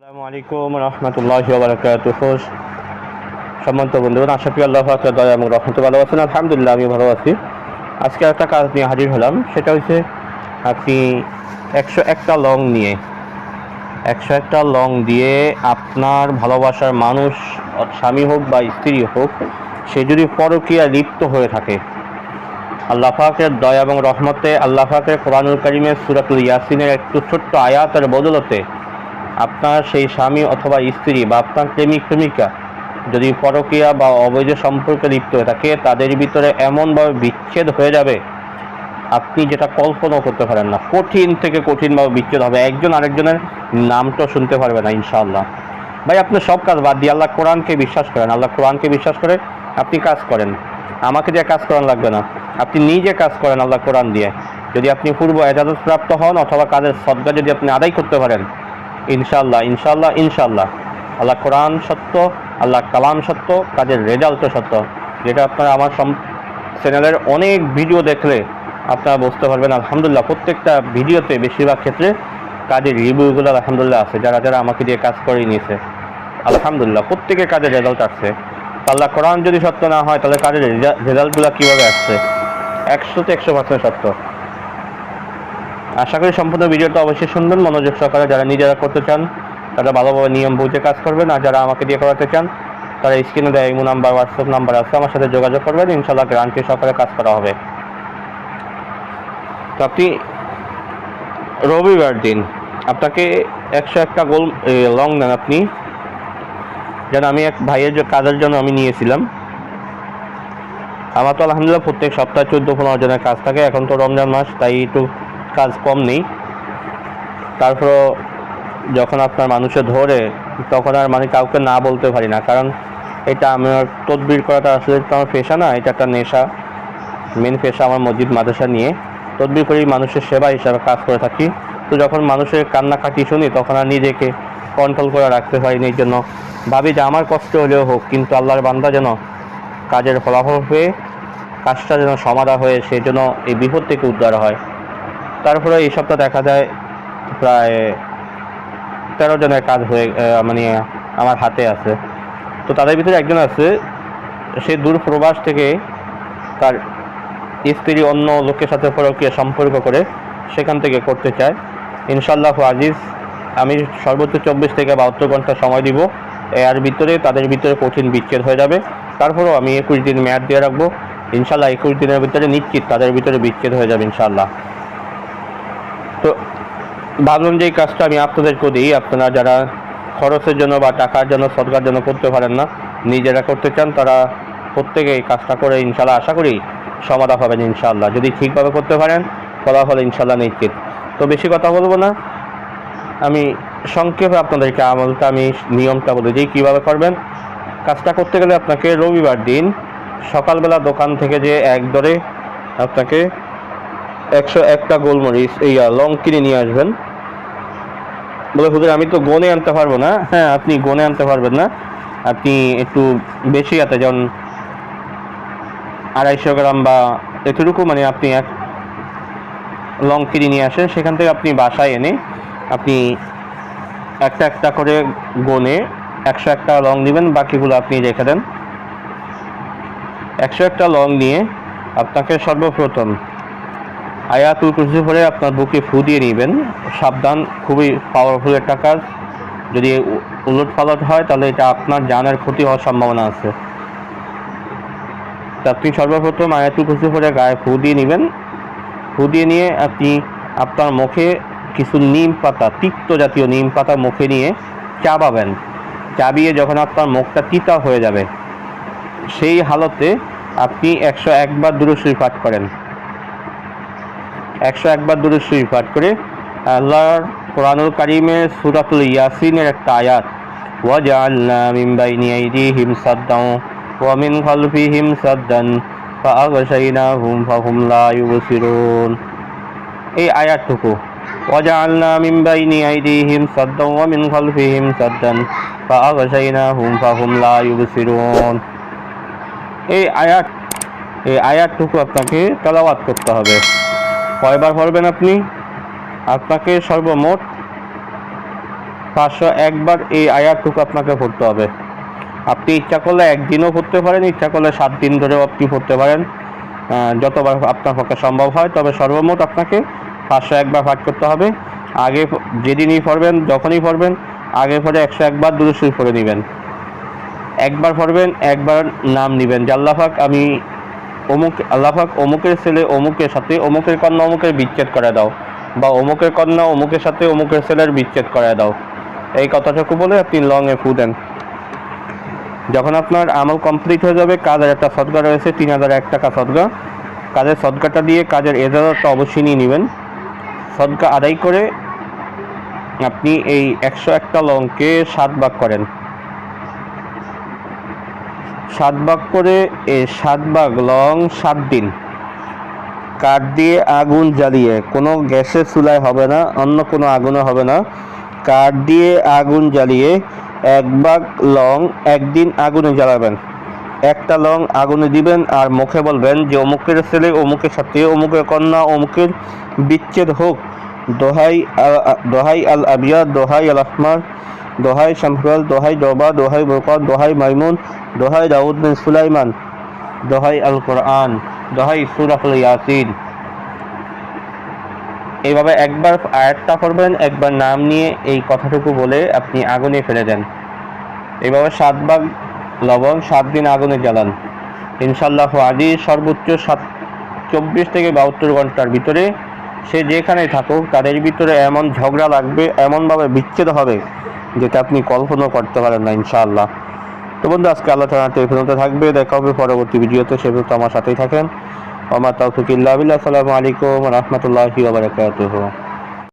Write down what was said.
আসসালামু আলাইকুম রহমতুল্লাহ বারকাতুহ। সম্মানিত বন্ধুগণ, আশা করি আল্লাহ পাকের দয়া এবং রহমতে ভালো আছেন। আলহামদুলিল্লাহ আমি ভালো আছি। আজকে একটা কাজ নিয়ে হাজির হলাম, সেটা হচ্ছে আপনি একশো একটা লং নিয়ে, একশো একটা লং দিয়ে আপনার ভালোবাসার মানুষ, স্বামী হোক বা স্ত্রী হোক, সে যদি পরকীয়া লিপ্ত হয়ে থাকে, আল্লাহ পাকের দয়া এবং রহমতে, আল্লাহ পাকের কোরআনুল করিমের সুরাতুল ইয়াসিনের একটু ছোট্ট আয়াতের বদলতে আপনার সেই স্বামী অথবা স্ত্রী বা আপনার প্রেমিক, প্রেমিকা যদি পরকীয়া বা অবৈধ সম্পর্কে লিপ্ত হয়ে থাকে, তাদের ভিতরে এমনভাবে বিচ্ছেদ হয়ে যাবে, আপনি যেটা কল্পনাও করতে পারেন না। কঠিন থেকে কঠিনভাবে বিচ্ছেদ হবে। একজন আরেকজনের নামটা শুনতে পারবে না, ইনশাআল্লাহ। ভাই, আপনি সব কাজ বাদ দিয়ে আল্লাহ কোরআনকে বিশ্বাস করেন। আল্লাহ কোরআনকে বিশ্বাস করে আপনি কাজ করেন। আমাকে দিয়ে কাজ করান লাগবে না। আপনি নিজে কাজ করেন আল্লাহ কোরআন দিয়ে। যদি আপনি পূর্ব এজাজত প্রাপ্ত হন অথবা কাজের সদ্গা যদি আপনি আদায় করতে পারেন ইনশাল্লাহ ইনশাল্লাহ ইনশাল্লাহ আল্লাহ কোরআন সত্য, আল্লাহ কালাম সত্য, কাজের রেজাল্টও সত্য। যেটা আপনারা আমার চ্যানেলের অনেক ভিডিও দেখলে আপনারা বুঝতে পারবেন, আলহামদুলিল্লাহ, প্রত্যেকটা ভিডিওতে বেশিরভাগ ক্ষেত্রে কাজের রিভিউগুলো আলহামদুলিল্লাহ আছে, যারা যারা আমাকে দিয়ে কাজ করে নিয়েছে। আলহামদুলিল্লাহ, প্রত্যেকের কাজের রেজাল্ট আসছে। আল্লাহ কোরআন যদি সত্য না হয়, তাহলে কাজের রেজাল্টগুলো কীভাবে আসছে? একশোতে একশো পার্সেন্ট সত্য। আশা করি সম্পূর্ণ ভিডিওটা অবশ্যই শুনবেন, মনোযোগ সহকারে যারা নিজেরা করতে চান, তারা ভালোভাবে নিয়ম বুঝে কাজ করবেন, আর যারা আমাকে দিয়ে করাতে চান, তারা স্ক্রিনে দেয় ইমো নাম্বার, হোয়াটসঅ্যাপ নাম্বার আছে, আমার সাথে যোগাযোগ করবেন ইনশাল্লাহ গ্রান্টি সহকারে কাজ করা হবে। তো আপনি রবিবার দিন, আপনাকে একশো একটা গোল লং নেন আপনি। যেন আমি এক ভাইয়ের যে কাজের জন্য আমি নিয়েছিলাম। আমার তো আলহামদুলিল্লাহ প্রত্যেক সপ্তাহে চোদ্দ পনেরো জনের কাজ থাকে, এখন তো রমজান মাস, তাই একটু কাজ কম নেই। তারপর যখন আপনার মানুষে ধরে, তখন আর মানে কাউকে না বলতে পারি না। কারণ এটা আমার তদবির করাটা আসলে তো আমার পেশা না, এটা একটা নেশা। মেন পেশা আমার মসজিদ, মাদ্রাসা নিয়ে। তদবির করেই মানুষের সেবা হিসাবে কাজ করে থাকি। তো যখন মানুষের কান্নাকাটি শুনি, তখন আর নিজেকে কন্ট্রোল করে রাখতে পারিনি এই জন্য। ভাবি যে আমার কষ্ট হলেও হোক, কিন্তু আল্লাহর বান্দা যেন কাজের ফলাফল হয়ে কাজটা যেন সমাধা হয়ে, সেই জন্য এই বিপদ থেকে উদ্ধার হয়। তারপরে এই সপ্তাহ দেখা যায় প্রায় তেরো জনের কাজ হয়ে মানে আমার হাতে আছে। তো তাদের ভিতরে একজন আছে, সে দূর প্রবাস থেকে তার স্ত্রী অন্য লোকের সাথে পরকীয় সম্পর্ক করে সেখান থেকে করতে চায়। ইনশাল্লাহ আজিজ, আমি সর্বোচ্চ চব্বিশ থেকে বাহাত্তর ঘণ্টা সময় দিব। এর ভিতরে, তাদের ভিতরে কঠিন বিচ্ছেদ হয়ে যাবে। তারপরেও আমি একুশ দিন মেয়াদ দিয়ে রাখব। ইনশাল্লাহ একুশ দিনের ভিতরে নিশ্চিত তাদের ভিতরে বিচ্ছেদ হয়ে যাবে ইনশাল্লাহ তো ভাবলাম যে এই কাজটা আমি আপনাদেরকে দিই। আপনারা যারা খরচের জন্য বা টাকার জন্য সরকার জন্য করতে পারেন না, নিজেরা করতে চান, তারা প্রত্যেকে এই কাজটা করে ইনশাল্লাহ আশা করি সমাধান হবেন ইনশাল্লাহ যদি ঠিকভাবে করতে পারেন, ফলাফল ইনশাল্লাহ নিশ্চিত। তো বেশি কথা বলব না। আমি সংক্ষেপে আপনাদেরকে আমলটা, আমি নিয়মটা বলে দিই কীভাবে করবেন। কাজটা করতে গেলে আপনাকে রবিবার দিন সকালবেলা দোকান থেকে যে এক দরে আপনাকে একশো একটা গোলমরিচ, এই লং কিনে নিয়ে আসবেন। বলে, হুজুর, আমি তো গনে আনতে পারব না। হ্যাঁ আপনি গনে আনতে পারবেন না। আপনি একটু বেশি হাতে যেমন আড়াইশো গ্রাম বা এতটুকু মানে আপনি এক লং কিনে নিয়ে আসেন। সেখান থেকে আপনি বাসায় এনে আপনি একটা একটা করে গনে একশো একটা লং নেবেন বাকিগুলো আপনি রেখে দেন। একশো একটা লং নিয়ে আপনাকে সর্বপ্রথম আয়াতুল কুরসি পরে আপনার বুকে ফু দিয়ে নেবেন। সাবধান, খুবই পাওয়ারফুল একটা কাজ। যদি উলট পালট হয়, তাহলে এটা আপনার জানের ক্ষতি হওয়ার সম্ভাবনা আছে। আপনি সর্বপ্রথম আয়াতুল কুরসি পরে গায়ে ফু দিয়ে নেবেন। ফু দিয়ে নিয়ে আপনি আপনার মুখে কিছু নিম পাতা, তিক্ত জাতীয় নিম পাতা মুখে নিয়ে চাবাবেন। চাবিয়ে যখন আপনার মুখটা তিতা হয়ে যাবে, সেই হালতে আপনি একশো একবার দূরশ্রী পাঠ করেন। একশো একবার দূরশ্রী পাঠ করে আল্লাহর কোরআনুল কারিমের সুরাতুল ইয়াসিনের একটা আয়াত, ওয়াজআলনা মিন বাইনি আইদিহিম সাদ্দান ওয়া মিন খালফিহিম সাদ্দান ফাআগশাইনাহুম ফাহুম লা ইউবসিরুন। এই আয়াতটুকু, ওয়াজআলনা মিন বাইনি আইদিহিম সাদ্দান ওয়া মিন খালফিহিম সাদ্দান ফাআগশাইনাহুম ফাহুম লা ইউবসিরুন। এই আয়াত, এই আয়াতটুকু আপনাকে তেলাওয়াত করতে হবে। কয়বার পড়বেন আপনি? আপনাকে সর্বমোট পাঁচশো একবার এই আয়াতটুকু আপনাকে পড়তে হবে। আপনি ইচ্ছা করলে একদিনও পড়তে পারেন, ইচ্ছা করলে সাত দিন ধরেও আপনি পড়তে পারেন। যতবার আপনার পক্ষে সম্ভব হয়, তবে সর্বমোট আপনাকে পাঁচশো একবার পাঠ করতে হবে। আগে যেদিনই পড়বেন, যখনই পড়বেন, আগে পরে একশো একবার দুরুশুই পড়ে নেবেন। একবার পড়বেন, একবার নাম নেবেন। জাল্লাফাক আমি অমুক আল্লাহাক অমুকের ছেলে, অমুকের সাথে, অমুকের কন্যা অমুকের বিচ্ছেদ করে দাও। বা অমুকের কন্যা অমুকের সাথে অমুকের ছেলের বিচ্ছেদ করে দাও। এই কথাটুকু বলে আপনি লং এ ফু দেন। যখন আপনার আমল কমপ্লিট হয়ে যাবে, কাজের একটা সদকা রয়েছে, তিন হাজার এক টাকা সদকা কাজের সদকাটা দিয়ে কাজের এজাজতটা অবশ্যই নিয়ে নেবেন। সদকা আদায় করে আপনি এই একশো একটা লংকে সাত ভাগ করেন। সাত ভাগ করে এই সাত ভাগ লং সাত দিন। কাঠ দিয়ে আগুন জ্বালিয়ে, কোনো গ্যাসের চুলায় হবে না, অন্য কোনো আগুনে হবে না। কাঠ দিয়ে আগুন জ্বালিয়ে এক ভাগ লং একদিন আগুনে জ্বালাবেন। একটা লং আগুনে দিবেন আর মুখে বলবেন যে, অমুকের ছেলে, অমুকের সাথে অমুকের কন্যা, অমুকের বিচ্ছেদ হোক। দোহাই দোহাই আল আবিয়া দোহাই আল আহমার দোহাই শামসুয়াল দোহাই ডবা দোহাই বরকত, দোহাই মাইমুন, দোহাই দাউদ বিন সুলাইমান, দোহাই আল কোরআন দোহাই সুরাফুল ইয়াসিন। এইভাবে একবার আয়াতটা করবেন একবার নাম নিয়ে এই কথাটুকু বলে আপনি আগুনে ফেলে দেন। এইভাবে সাত ভাগ লবণ, সাত দিন আগুনে জ্বালান। ইনশাল্লাহ আদি সর্বোচ্চ সাত, চব্বিশ থেকে বাহাত্তর ঘণ্টার ভিতরে সে যেখানে থাকুক, তাদের ভিতরে এমন ঝগড়া লাগবে, এমনভাবে বিচ্ছেদ হবে যেটা আপনি কল্পনা করতে পারেন না, ইনশাআল্লাহ। তো বন্ধু, আজকে আল্লাহ তালা টেলিফোনতে থাকবে, দেখা হবে পরবর্তী ভিডিওতে, সে তো আমার সাথেই থাকেন। আমার তৌফিক ইল্লা বিল্লাহ, আসসালামু আলাইকুম রহমতুল্লাহি